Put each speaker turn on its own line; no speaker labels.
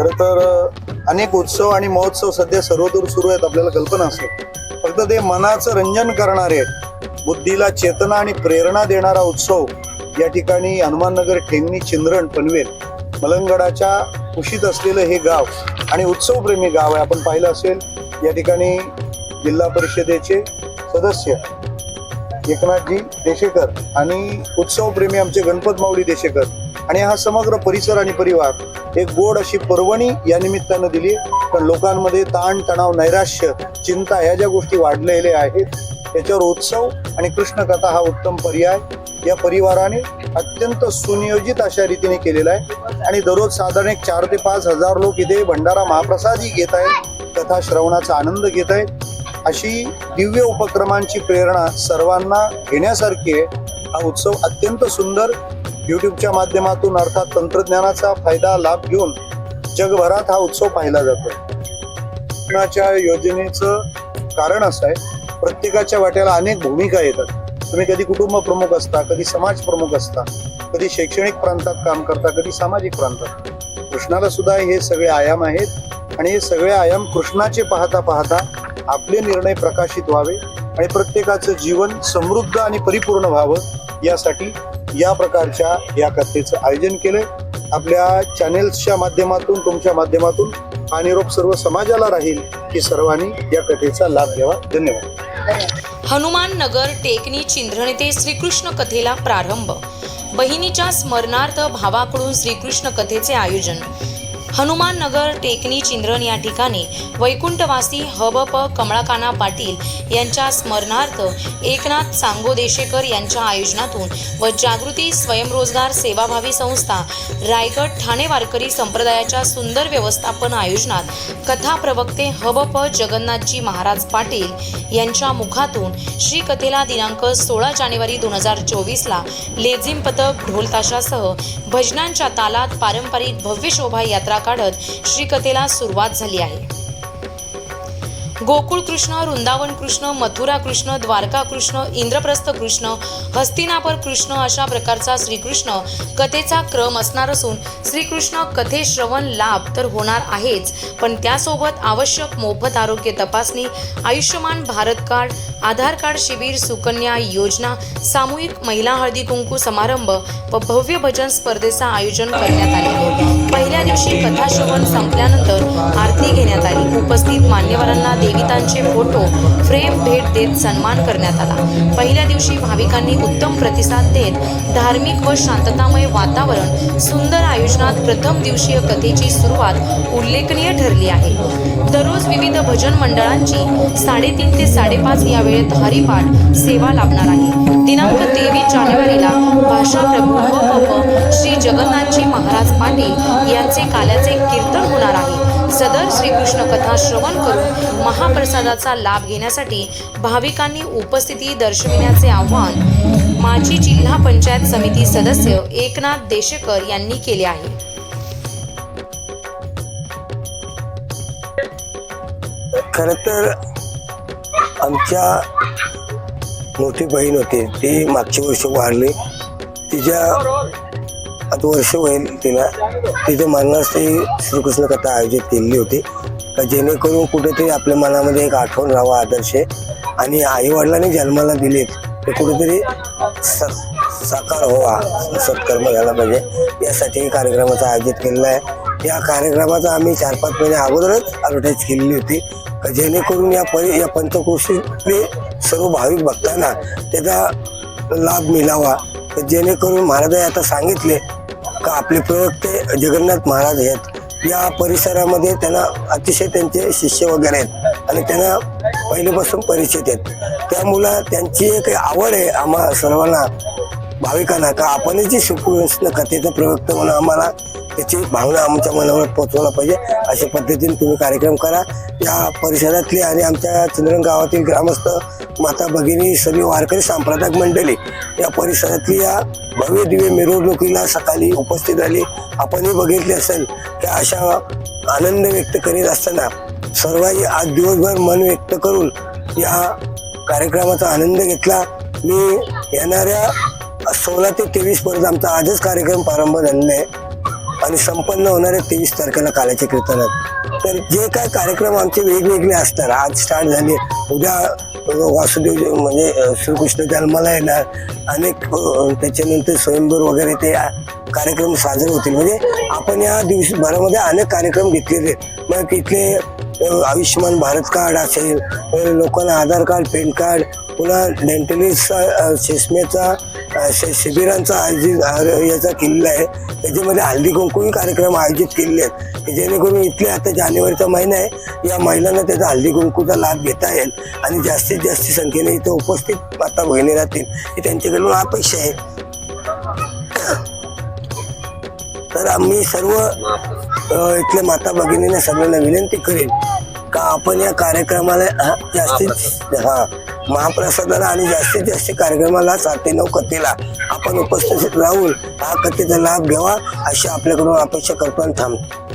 खरं तर अनेक उत्सव आणि महोत्सव सध्या सर्वदूर सुरू आहेत आपल्याला कल्पना असेल. फक्त ते मनाचं रंजन करणारे बुद्धीला चेतना आणि प्रेरणा देणारा उत्सव या ठिकाणी हनुमाननगर ठेंगणी चिंद्रण पनवेल मलंगडाच्या कुशीत असलेलं हे गाव आणि उत्सवप्रेमी गाव आहे आपण पाहिलं असेल या ठिकाणी जिल्हा परिषदेचे सदस्य एकनाथजी देशेकर आणि उत्सवप्रेमी आमचे गणपत माऊली देशेकर. आणि हा समग्र परिसर आणि परिवार एक गोड अशी पर्वणी या निमित्तानं दिली पण लोकांमध्ये ताण तणाव नैराश्य चिंता या ज्या गोष्टी वाढलेल्या आहेत त्याच्यावर उत्सव आणि कृष्णकथा हा उत्तम पर्याय या परिवाराने अत्यंत सुनियोजित अशा रीतीने केलेला आहे. आणि दररोज साधारण एक चार ते पाच हजार लोक इथे भंडारा महाप्रसादही घेत आहेत. कथा श्रवणाचा आनंद घेत आहेत. अशी दिव्य उपक्रमांची प्रेरणा सर्वांना घेण्यासारखी आहे. हा उत्सव अत्यंत सुंदर युट्यूबच्या माध्यमातून अर्थात तंत्रज्ञानाचा फायदा लाभ घेऊन जगभरात हा उत्सव पाहिला जातो. शासनाच्या योजनेचं कारण असं आहे प्रत्येकाच्या वाट्याला अनेक भूमिका येतात. तुम्ही कधी कुटुंब प्रमुख असता कधी समाज प्रमुख असता कधी शैक्षणिक प्रांतात काम करता कधी सामाजिक प्रांतात. कृष्णाला सुद्धा हे सगळे आयाम आहेत आणि हे सगळे आयाम कृष्णाचे पाहता पाहता आपले निर्णय प्रकाशित व्हावे आणि प्रत्येकाचं जीवन समृद्ध आणि परिपूर्ण व्हावं यासाठी या प्रकारच्या या कथेचं आयोजन केलंय. आपल्या चॅनेल्सच्या माध्यमातून तुमच्या माध्यमातून हा निरोप सर्व समाजाला राहील की सर्वांनी या कथेचा लाभ घ्यावा. धन्यवाद.
हनुमान नगर टेकनी चिंध्रण ते श्रीकृष्ण कथेला प्रारंभ. बहिणीच्या स्मरणार्थ भावाकडून श्रीकृष्ण कथेचे आयोजन. हनुमान नगर टेकणी चिंद्रन या ठिकाणी वैकुंठवासी हबप कमळाकाना पाटील यांच्या स्मरणार्थ एकनाथ सांगोदेशेकर यांच्या आयोजनातून व जागृती स्वयंरोजगार सेवाभावी संस्था रायगड ठाणे वारकरी संप्रदायाच्या सुंदर व्यवस्थापन आयोजनात कथा प्रवक्ते हबप जगन्नाथजी महाराज पाटील यांच्या मुखातून श्री कथेला दिनांक सोळा जानेवारी दोन हजार चोवीसला लेझिम पथक ढोलताशासह भजनांच्या तालात पारंपरिक भव्य शोभायात्रा काढत श्रीकथेला सुरुवात झाली आहे. गोकुळ कृष्ण वृंदावन कृष्ण मथुरा कृष्ण द्वारका कृष्ण इंद्रप्रस्थ कृष्ण हस्तिनापर कृष्ण अशा प्रकारचा श्रीकृष्ण कथेचा क्रम असणार असून श्रीकृष्ण कथे श्रवण लाभ तर होणार आहेच पण त्यासोबत आवश्यक मोफत आरोग्य तपासणी आयुष्यमान भारत कार्ड आधार कार्ड शिबिर सुकन्या योजना सामूहिक महिला हळदी कुंकू समारंभ व भव्य भजन स्पर्धेचं आयोजन करण्यात आले. पहिल्या दिवशी कथाश्रवण संपल्यानंतर आरती घेण्यात आली. उपस्थित मान्यवरांना देवितांचे फोटो फ्रेम भेट देत सन्मान करण्यात आला. पहिल्या दिवशी भाविकांनी उत्तम प्रतिसाद देत धार्मिक व शांततामय वातावरण सुंदर आयोजनात प्रथम दिवसीय कथेची सुरुवात उल्लेखनीय ठरली आहे. दररोज विविध भजन मंडळांची साडेतीन ते साडेपाच या वेळेत हरिपाठ सेवा लाभणार आहे. दिनांक तेवीस जानेवारीला भाषा प्रभू व महाराज यांचे काल्याचे कीर्तन होणार आहे. सदर श्रीकृष्ण कथा श्रवण करून महाप्रसादाचा लाभ घेण्यासाठी भाविकांनी उपस्थिती दर्शविण्याचे आवाहन माजी जिल्हा पंचायत समिती सदस्य एकनाथ देशेकर यांनी केले आहे.
खरं तर आमच्या मोठी बहीण होती. ती मागच्या वर्षी वारली. तिच्या आता वर्ष होईल तिला. तिथे मरणास ते श्रीकृष्ण कथा आयोजित केलेली होती. का जेणेकरून कुठेतरी आपल्या मनामध्ये एक आठवण राहावा आदर्श आणि आईवडिलांनी जन्माला दिलेत ते कुठेतरी स साकार व्हावा सत्कर्म झाला पाहिजे. यासाठी कार्यक्रमाचं आयोजित केलेलं आहे. या कार्यक्रमाचा आम्ही चार पाच महिने अगोदरच ॲडव्हर्टाईज केलेली होती. जेणेकरून या परि या पंचकोशीतले सर्व भाविक भक्तांना त्याचा लाभ मिळावा. जेणेकरून महाराजांनी आता सांगितले का आपले प्रवक्ते जगन्नाथ महाराज आहेत या परिसरामध्ये त्यांना अतिशय त्यांचे शिष्य वगैरे आहेत आणि त्यांना पहिल्यापासून परिचित आहेत. त्यामुळं त्यांची एक आवड आहे आम्हा सर्वांना भाविकांना का आपणही जी श्रीकृष्ण कथेचा प्रवक्ता म्हणून आम्हाला त्याची भावना आमच्या मनावर पोहोचवला पाहिजे. अशा पद्धतीने तुम्ही कार्यक्रम करा. या परिसरातली आणि आमच्या चंद्रन गावातील ग्रामस्थ माता भगिनी सर्व वारकरी सांप्रदायिक मंडळी या परिसरातली या भव्य दिव्य मिरवणुकीला सकाळी उपस्थित झाली. आपणही बघितले असेल की अशा आनंद व्यक्त करीत असताना सर्वांनी आज दिवसभर मन व्यक्त करून या कार्यक्रमाचा आनंद घेतला. मी येणाऱ्या सोळा ते तेवीस पर्यंत आमचा आजच कार्यक्रम प्रारंभ झालेला आहे. आणि संपन्न होणार आहे तेवीस तारखेला कालाचे कीर्तनात तर जे काय कार्यक्रम आमचे वेगवेगळे असतात आज स्टार्ट झाले. उद्या वासुदेव म्हणजे श्रीकृष्ण जन्माला येणार. अनेक त्याच्यानंतर स्वयंभर वगैरे ते कार्यक्रम साजरे होतील. म्हणजे आपण या दिवसभरामध्ये अनेक कार्यक्रम घेतलेले आहेत. मग तिथले आयुष्यमान भारत कार्ड असेल लोकांना आधार कार्ड पॅन कार्ड पुन्हा डेंटलिस्ट चष्म्याचा शिबिरांचा आयोजित याचा केलेला आहे. त्याच्यामध्ये हल्दी कुंकूही कार्यक्रम आयोजित केलेले आहेत. की जेणेकरून इथले आता जानेवारीचा महिना आहे. या महिलांना त्याचा हल्दी कुंकूचा लाभ घेता येईल. आणि जास्तीत जास्त संख्येने इथं उपस्थित माता बहिणी राहतील ही त्यांच्याकडून अपेक्षा आहे. तर आम्ही सर्व इथल्या माता भगिनींना सगळ्यांना विनंती करेन का आपण या कार्यक्रमाला जास्तीत हा महाप्रसादाला आणि जास्तीत जास्त कार्यक्रमाला सात नऊ कथेला आपण उपस्थित राहून हा कथेचा लाभ घ्यावा अशी आपल्याकडून अपेक्षा करतो आणि थांबतो.